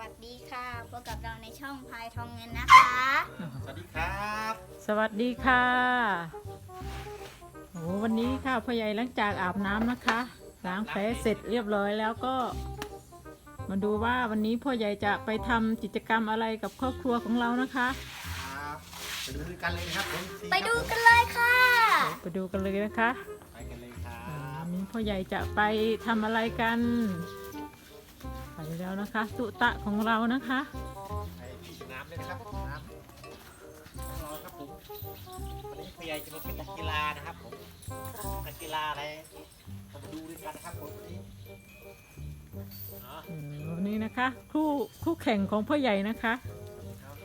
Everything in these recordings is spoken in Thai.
วัสดีค่ะพบกับเราในช่องพายทองเงินนะคะ สวัสดีครับสวัสดีค่ะโอ้วันนี้ค่ะพ่อใหญ่หลังจากอาบน้ำนะคะล้างแผลเสร็จเรียบร้อยแล้วก็ มาดูว่าวันนี้พ่อใหญ่จะไปทำกิจกรรมอะไรกับครอบครัวของเรานะคะ ครับไปดูด้วยกันเลยนะครับผมไปดูกันเลยค่ะ ไปดูกันเลยนะคะไปกันเลยครัอ่าบวันนี้พ่อใหญ่จะไปทำอะไรกัน ไปแล้วนะคะสุตะของเรานะคะไปที่สนามเลยนะครับน้ำรอครับผมวันนี้พี่ใหญ่จะมาเป็นนักกีฬานะครับผมนักกีฬาอะไรเรามาดูด้วยกันนะครับผมวันนี้อ๋ออืมวันนี้นะคะ คู่คู่แข่งของพ่อใหญ่นะคะครับ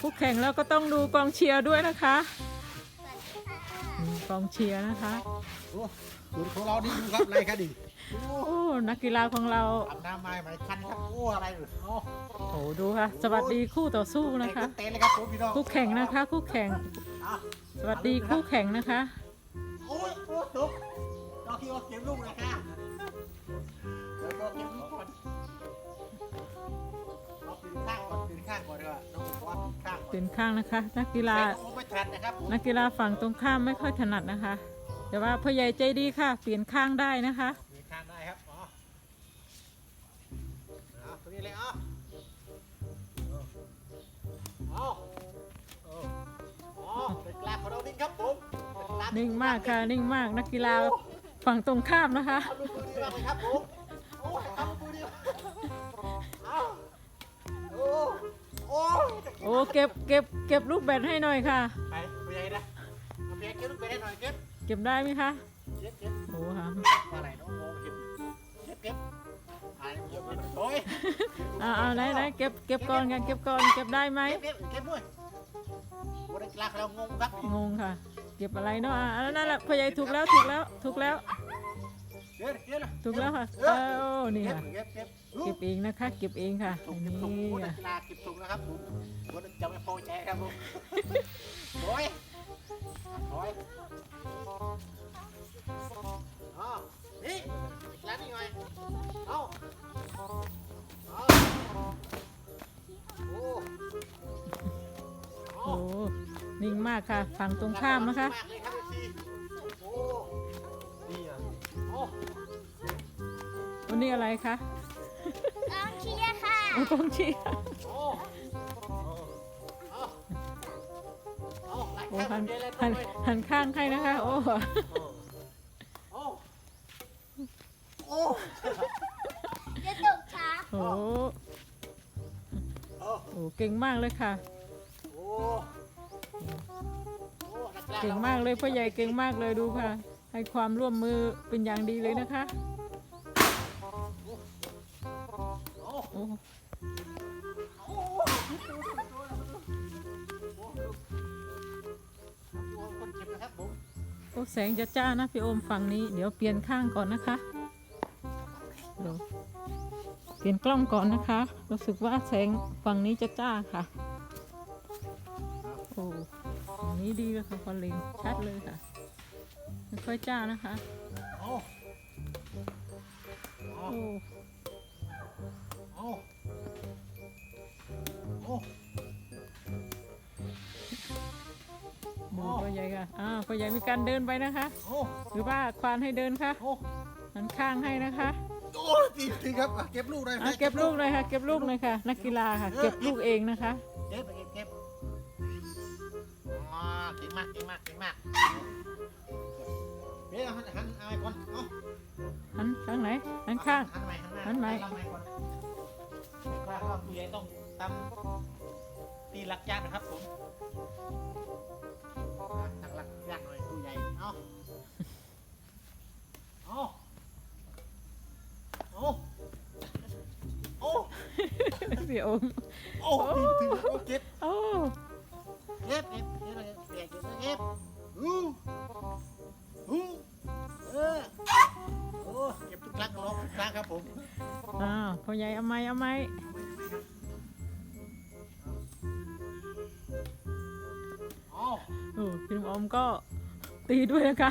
คู่แข่งแล้วก็ต้องดูกองเชียร์ด้วยนะคะอืมกองเชียร์นะคะ โอ้ดูของเราดีดูครับอะไรครับดิ โอ้โอ้นักกีฬาของเราอาบน้ำมาใหม่คันครับโอ้อะไรเหรอโอ้โอ้ดูค่ะ สวัสดีคู่ต่อสู้นะคะเตะเลยครับผมพี่น้องคู่แข่งนะคะ คู่แข่ง อะสวัสดีคู่แข่งนะคะ โอ้ยโอ้ยตกเราคิดว่าเกมลูกนะคะเดี๋ยวเราเกมลูกก่อนเราปีนข้างก่อนปีนข้างก่อนดีกว่าน้องบอลปีนข้างก่อนเป็นข้างนะคะ นักกีฬา แต่โอ้ไม่ทันนะครับผมนักกีฬาฝั่งตรงข้ามไม่ค่อยถนัดนะคะ แต่ว่าพ่อใหญ่ใจดีค่ะ เปลี่ยนข้างได้นะคะ นกลนิ่งมากค่ะ นิ่งมากนักกีฬาฝั่งตรงข้ามนะคะเอาลูกมือดีกว่าเลยครับผมโอ้ยเอาลูกมือดีกว่าเอาโอ้โอ้ยโอ้เก็บเก็บเก็บลูกแบดให้หน่อยค่ะ ไปผู้ใหญ่นะเอาเปียกเก็บลูกไปให้หน่อยเก็บเก็บได้ไหมคะเก็บเก็บโอ้ค่ะว่าอะไรน้องโมเก็บเก็บเก็บอะไรเก็บโอ้ยเอาเอาไหนไหนเก็บเก็บก่อนกันเก็บก่อนเก็บได้ไหมเก็บเก็บเก็บด้วยบริการเรางงครับงงค่ะ เก็บอะไรเนาะอะนั่นแหละพ่อใหญ่ถูกแล้วถูกแล้วถูกแล้ว เก็บเก็บถูกแล้วค่ะเออนี่เก็บค่ะ เก็บเก็บเก็บเองนะคะ เก็บเองค่ะถุอังนเก็บนี้ถุงบริอะกาเก็บถุงนะครับผมบริจะไม่พอใจครับผมโอ้ยโอ้ยอ๋อนี่อีกแล้วนี่ไงเอาเอา นิ่งมากค่ะฝั่งตรงข้ามนะคะมากเลยครับ FC โอ้นี่อะโอ้วันนี้อะไรคะกองเชียร์ค่ะโอ้กองเชียร์โอ้โอ้เอาเอาหลายโอ้ข้างหันเยอะเลยหันเลยหันข้างให้นะคะ โอ้โอ้โอ้จะตกช้าโอ้โอ้โอ้เก่งมากเลยค่ะ โอ้โอ้นักกีฬ เก่งมากเลยพ่อใหญ่เก่งมากเลยดูค่ะ ให้ความร่วมมือเป็นอย่างดีเลยนะคะโอ้แสงจะจ้านะพี่โอมฝั่งนี้ เดี๋ยวเปลี่ยนข้างก่อนนะคะเดี๋ยวเปลี่ยนกล้องก่อนนะคะ รู้สึกว่าแสงฝั่งนี้จะจ้าค่ะ โอ้ฝั่งนี้ดีเลยค่ะพอเล็งชัดเลยค่ะไม่ค่อยจ้านะคะ โอ้โอ้โอ้โอ้โอ้ดูพ่อใหญ่ค่ะอ้าวพ่อใหญ่มีการเดินไปนะคะโอ้หรือว่าควานให้เดินคะโอ้หันข้างให้นะคะโอ้ตีตีครับอะเก็บลูกหน่อยอะเก็บลูกเลยค่ะ เก็บลูกเลยค่ะ นักกีฬาค่ะ เก็บลูกเองนะคะ เก็บ มากเก่งมากเก่งมากเดี๋ยวหันหันอะไรก่อนเอ้าหันข้างไหนหันข้าง หันใหม่หันหันใหม่หันใหม่ก่อนกล้าว่าผู้ใหญ่ต้องตำตีหลักยากนะครับผมอะตั้งหลักยากหน่อยผู้ใหญ่เอ้าเอ้าเอ้าโอ้พี่โอมโอ้ตีตีโอ้เก็บโอ้เก็บเก็บ เก็บเก็บเก็บเก็บอู้อู้เออโอ้เก็บทุกครั้งร้องทุกครั้งครับผมอ้าวพ่อใหญ่เอาไหมเอาไหมอ๋อโอ้พี่โอมก็ตีด้วยนะคะ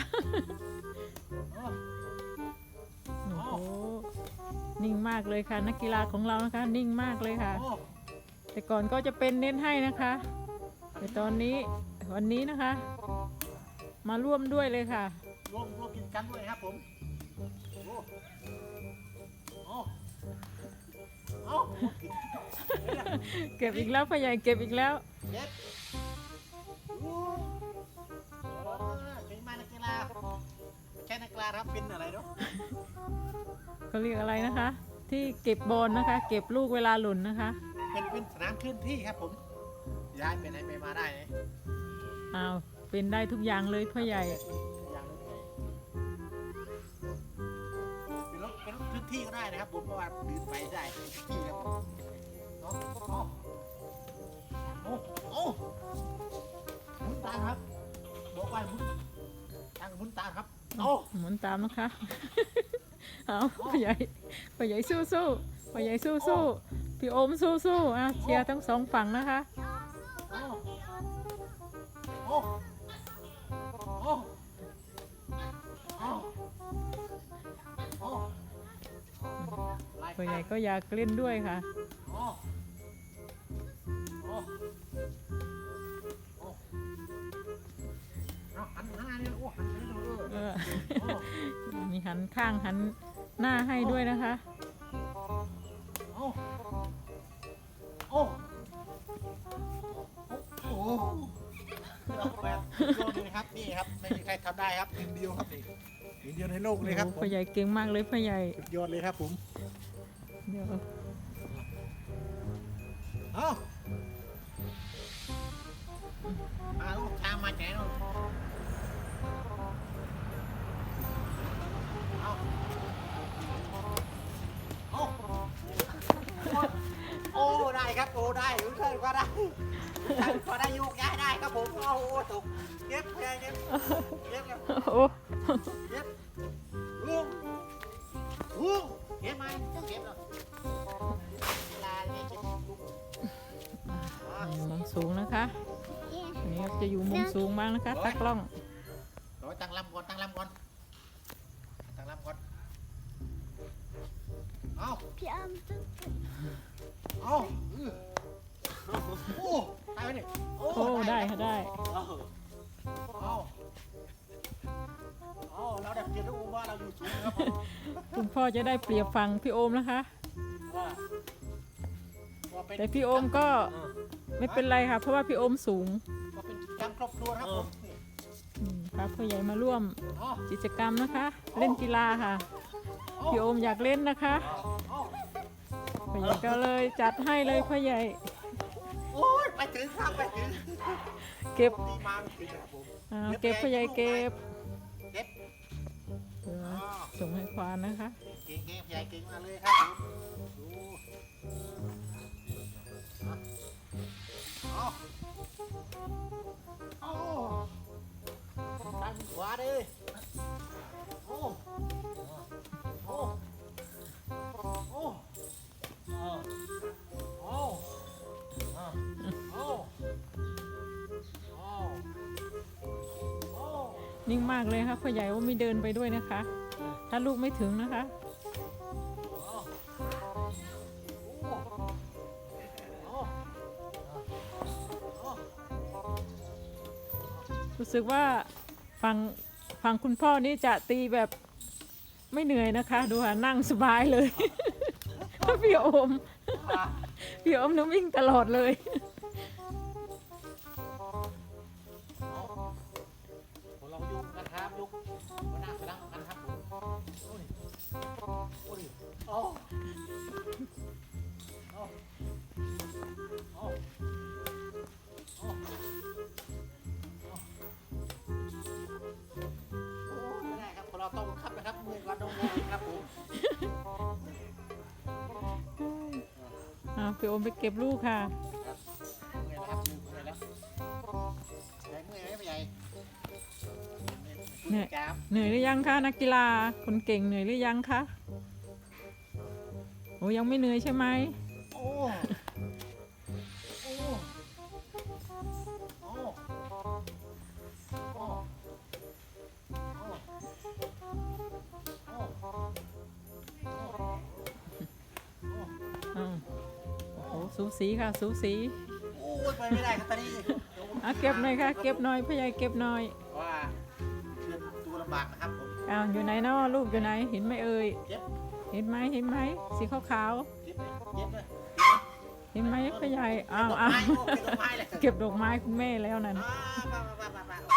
อ๋อโอ้โหนิ่งมากเลยค่ะ นักกีฬาของเรานะคะ นิ่งมากเลยค่ะโอ้แต่ก่อนก็จะเป็นเน้นให้นะคะ แต่ตอนนี้ วันนี้นะคะ มาร่วมด้วยเลยค่ะรวมรวมกินกันด้วยนะครับผมโอ้โอ้โอ้เก็บอีกแล้วพ่อใหญ่เก็บอีกแล้วเย็บโอ้เป็นมานักกีฬาไม่ใช่นักกีฬาครับเป็นอะไรเนาะเขาเรียกอะไรนะคะ ที่เก็บบอลนะคะ เก็บลูกเวลาหล่นนะคะ เป็นเป็นสนามเคลื่อนที่ครับผมย้ายไปไหนไปมาได้นะ อ้าวเป็นได้ทุกอย่างเลยพ่อใหญ่อย่างนึงเลยเป็นรถเป็นรถเคลื่อนที่ก็ได้นะครับผมเพราะว่าเดินไปได้เคลื่อนที่ครับผมเนาะโอ้โอ้โอ้หมุนตามครับบอกว่าหมุนทางหมุนตามครับโอ้หมุนตามนะคะ เอาพ่อใหญ่พ่อใหญ่สู้สู้พ่อใหญ่สู้สู้พี่โอมสู้สู้อะเชียร์ทั้งสองฝั่งนะคะ ไล่พ่อใหญ่ก็อยากเล่นด้วยค่ะ มีหันข้างหันหน้าให้ด้วยนะคะโอ้โหแบบนเลยครับนี่ครับ ไม่มีใครทำได้ครับหนึ่งเดียวครับนี่หนึ่งเดียวในโลกเลยครับพ่อใหญ่เก่งมากเลยพ่อใหญ่สุดยอดเลยครับผม ดี๋ยวเอามาลูกช้างมาแจกลูกเอาเอาโอ้ ได้ครับ โอ้ ได้ยุ่งเชิญก็ได้ก็ได้โยกย้ายได้ครับผม โอ้โหตกเก็บเก็บเก็บเก็บเก็บโอ้เก็บลุงลุงเก็บไหมเก็บแล้วเวลาเนี่ยเก็บลุงอะมุมสูงนะคะอันนี้จะอยู่มุมสูงมากนะคะตากล้องโดยตั้งลำก่อนตั้งลำ จะได้เปรียบฟังพี่โอมนะคะ ว่าว่าเป็นแต่พี่โอมก็เออไม่เป็นไรค่ะ เพราะว่าพี่โอมสูงว่าเป็นกิจกรรมครอบครัวนะครับผมนี่อืมพาพ่อใหญ่มาร่วมเอากิจกรรมนะคะ เล่นกีฬาค่ะ พี่โอมอยากเล่นนะคะเอาพ่อใหญ่ก็เลยจัดให้เลยพ่อใหญ่ โอ้ยไปถึงครับไปถึงเก็บ ดีมากจริงๆครับผมอ่าเก็บพ่อใหญ่เก็บเก็บเดี๋ยว ส่งให้ควานนะคะ เก่งเก่งใหญ่เก่งมาเลยครับดูเอาเอาทางขวาเลย นิ่งมากเลยค่ะพ่อใหญ่ว่าไม่เดินไปด้วยนะคะ ถ้าลูกไม่ถึงนะคะรู้สึกว่าฟังฟังคุณพ่อนี่จะตีแบบไม่เหนื่อยนะคะ ดูค่ะนั่งสบายเลย พี่โอม พี่โอมนึกวิ่งตลอดเลย ยโอ้ยโอ้โอ้โอ้โอ้ไม่ได้ครับเราต้องขับนะครับมือวันน้องมองครับผมอ่าพี่โอมไปเก็บลูกค่ะ เหนื่อยจ้าบเหนื่อยหรือยังคะนักกีฬาคนเก่งเหนื่อยหรือยังคะโอ้ยังไม่เหนื่อยใช่ไหมโอ้โอ้โอ้โอ้โอ้โอ้สูสีค่ะสูสีโอ้ยไปไม่ได้ครับตอนนี้อะเก็บหน่อยค่ะ เก็บหน่อยพ่อใหญ่เก็บหน่อย อ้าวอยู่ไหนเนาะลูกอยู่ไหนเห็นไหมเอ่ยเจ็บเห็นไหมเห็นไหมสีขาวขาวเจ็บเลยเจ็บเลยๆเห็นไหมพ่อใหญ่อ้าวอ้าวเก็บดอกไม้โอ้เก็บดอกไม้เลยเก็บดอกไม้คุณแม่แล้วนั่นอ่าไปไปไปไป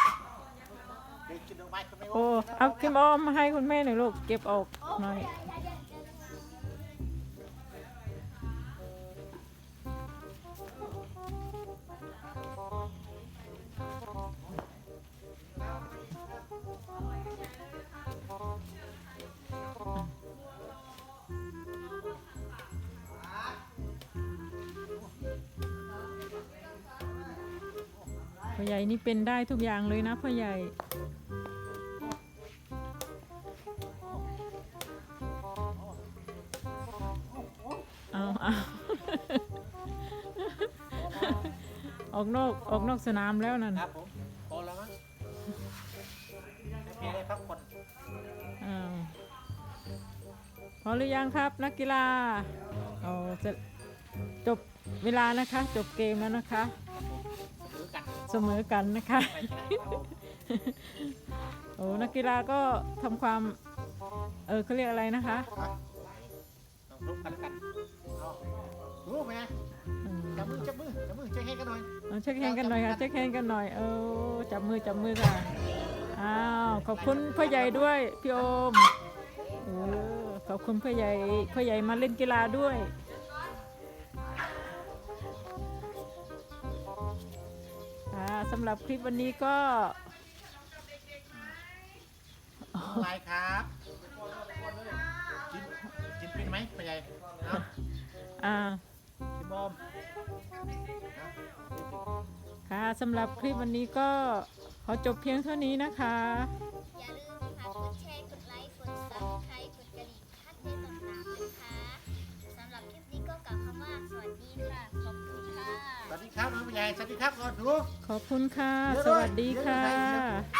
เดี๋ยวกินดอกไม้คุณไม่โอ้เอาคิมออมมาให้คุณแม่หน่อยลูกเก็บออกหน่อย พ่อใหญ่นี่เป็นได้ทุกอย่างเลยนะพ่อใหญ่เอาเอาออกนอกออกนอกสนามแล้วนั่นครับผมพอแล้วมั้งให้เพียงได้พักผ่อนอ้าวพอหรือยังครับนักกีฬาเอาจะจบเวลานะคะ จบเกมแล้วนะคะ เสมอกันเสมอกันนะคะไปชนะครับผมโอ้นักกีฬาก็ทำความ เออเขาเรียกอะไรนะคะต้องทุบกันแล้วกันเอารู้ไหมอืมจับมือจับมือจับมือเช็คให้กันหน่อยเอาเช็คแฮนด์กันหน่อยค่ะเช็คแฮนด์กันหน่อย เออจับมือจับมือค่ะ อ้าว ขอบคุณพ่อใหญ่ด้วยพี่โอม เออ ขอบคุณพ่อใหญ่พ่อใหญ่มาเล่นกีฬาด้วย ค่ะสำหรับคลิปวันนี้ก็อะไรครับกินกินเป็นไหมไปใหญ่เอาอ่าจิ้มบอมค่ะสำหรับคลิปวันนี้ก็ขอจบเพียงเท่านี้นะคะ ค่ะสวัสดีครับพ่อใหญ่สวัสดีครับก่อนดูขอบคุณค่ะเดี๋ยวสด้วยวัสดีเดี๋ยวค่ะด้วย